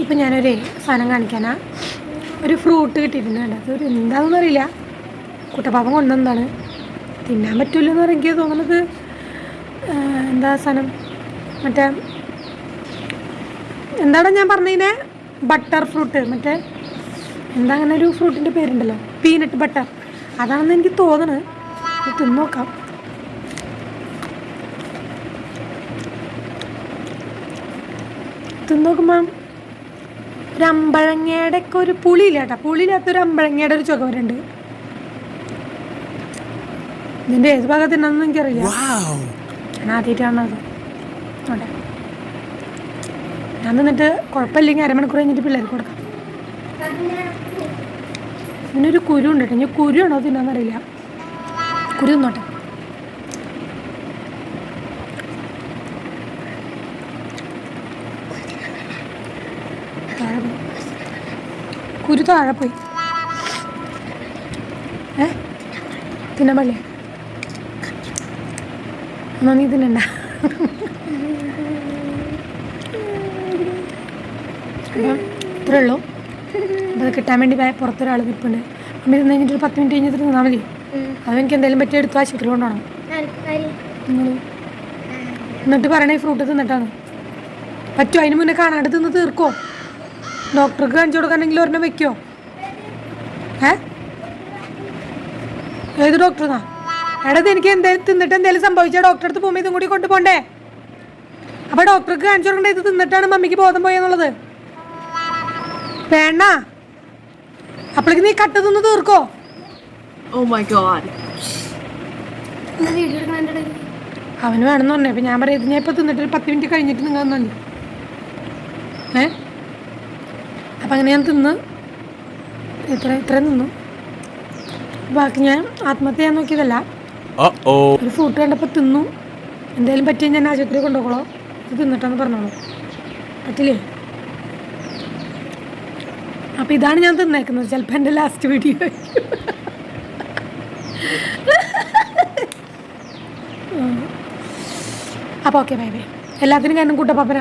ഇപ്പം ഞാനൊരു സാധനം കാണിക്കാനാ. ഒരു ഫ്രൂട്ട് കിട്ടിയിട്ടുണ്ട് കേട്ടോ അതൊരു എന്താണെന്ന് അറിയില്ല. കുട്ടപ്പാപ്പം കൊണ്ടുവന്നതാണ്. തിന്നാൻ പറ്റില്ലെന്ന് എനിക്ക് തോന്നുന്നത് എന്താ സാധനം? മറ്റേ എന്താണ് ഞാൻ പറഞ്ഞതിനെ ബട്ടർ ഫ്രൂട്ട് മറ്റേ എന്താ അങ്ങനെ ഒരു ഫ്രൂട്ടിന്റെ പേരുണ്ടല്ലോ? പീനട്ട് ബട്ടർ അതാണെന്ന് എനിക്ക് തോന്നണത് ഇത് തിന്നോക്കാം നോക്കാം. തിന്ന് ഒരു അമ്പഴങ്ങയുടെ ഒക്കെ ഒരു പുളിയില്ല കേട്ടോ പുളിയില്ലാത്ത ഒരു അമ്പഴങ്ങയുടെ ഒരു ചുകവരുണ്ട് ഇതിന്റെ ഇതിന്റെ ഏത് ഭാഗത്തിനൊന്നും എനിക്കറിയില്ല. ഞാൻ ആദ്യമായിട്ടാണ് അത്. അവിടെ. ഞാൻ നിന്നിട്ട് കുഴപ്പമില്ലെങ്കിൽ അരമണിക്കൂർ കഴിഞ്ഞിട്ട് പിള്ളേർക്ക് കൊടുക്കാം. ഇതിനൊരു കുരു ഉണ്ട് കേട്ടോ ഇനി കുരു ആണോ തിന്നാന്നറിയില്ല. കുരു തിന്നോട്ടെ താഴെ പോയി കുരു താഴെ പോയി. ഏ? തിന്നാൻ പള്ളിയ എന്നാ നീ തിന്നണ്ട. ഇത്രേ ഉള്ളൂ. അപ്പോൾ അത് കിട്ടാൻ വേണ്ടി പുറത്തൊരാൾ നിൽപ്പുണ്ട് അമ്മ ഇരുന്ന് കഴിഞ്ഞിട്ട് ഒരു പത്ത് മിനിറ്റ് കഴിഞ്ഞിട്ട് നിന്നാൽ മതി. അതെനിക്ക് എന്തെങ്കിലും പറ്റി എടുത്ത് ആശുപത്രി കൊണ്ടുപോകണം. എന്നിട്ട് പറയണേ ഫ്രൂട്ട് തിന്നിട്ടാണ്. പറ്റുമോ അതിന് മുന്നേ കാണാണ്ട് തിന്ന് തീർക്കോ? ഡോക്ടർക്ക് കാണിച്ചു കൊടുക്കാനെങ്കിൽ ഒരെണ്ണം വെക്കോ? ഏ ഏത് ഡോക്ടർന്നാ? എടാ എനിക്ക് എന്തേലും തിന്നിട്ട് എന്തെങ്കിലും സംഭവിച്ചാൽ ഡോക്ടറെ അടുത്ത് പോകുമ്പോൾ ഇതും കൂടി കൊണ്ടുപോകണ്ടേ അപ്പോൾ ഡോക്ടർക്ക് കാണിച്ചു കൊടുക്കണ്ടേ ഇത് തിന്നിട്ടാണ് മമ്മിക്ക് ബോധം പോയെന്നുള്ളത്. വേണ്ട. അപ്പോഴേക്ക് നീ കട്ട് തിന്ന് തീർക്കോ? Oh. അവന് വേണമെന്ന് പറഞ്ഞു അപ്പം ഞാൻ പറയാം ഇത് ഞാൻ ഇപ്പൊ തിന്നിട്ട് ഒരു പത്ത് മിനിറ്റ് കഴിഞ്ഞിട്ട് നിങ്ങൾ തന്നെ ഏ? അപ്പം അങ്ങനെ ഞാൻ തിന്ന്. ഇത്ര ഇത്രയും തിന്നു. ബാക്കി ഞാൻ ആത്മഹത്യ ചെയ്യാൻ നോക്കിയതല്ല. ഒരു ഫുഡ് കണ്ടപ്പോൾ തിന്നു. എന്തായാലും പറ്റിയ ഞാൻ ആശുപത്രി കൊണ്ടുപോകളോ ഇത് തിന്നിട്ടാന്ന് പറഞ്ഞോളൂ. പറ്റില്ലേ? അപ്പം ഇതാണ് ഞാൻ തിന്നേക്കുന്നത്. ചിലപ്പോൾ എന്റെ ലാസ്റ്റ് വീഡിയോ അപ്പോൾ ഓക്കെ ബൈ ബൈ എല്ലാത്തിനും കാരണം കൂട്ടപ്പാപ്പന.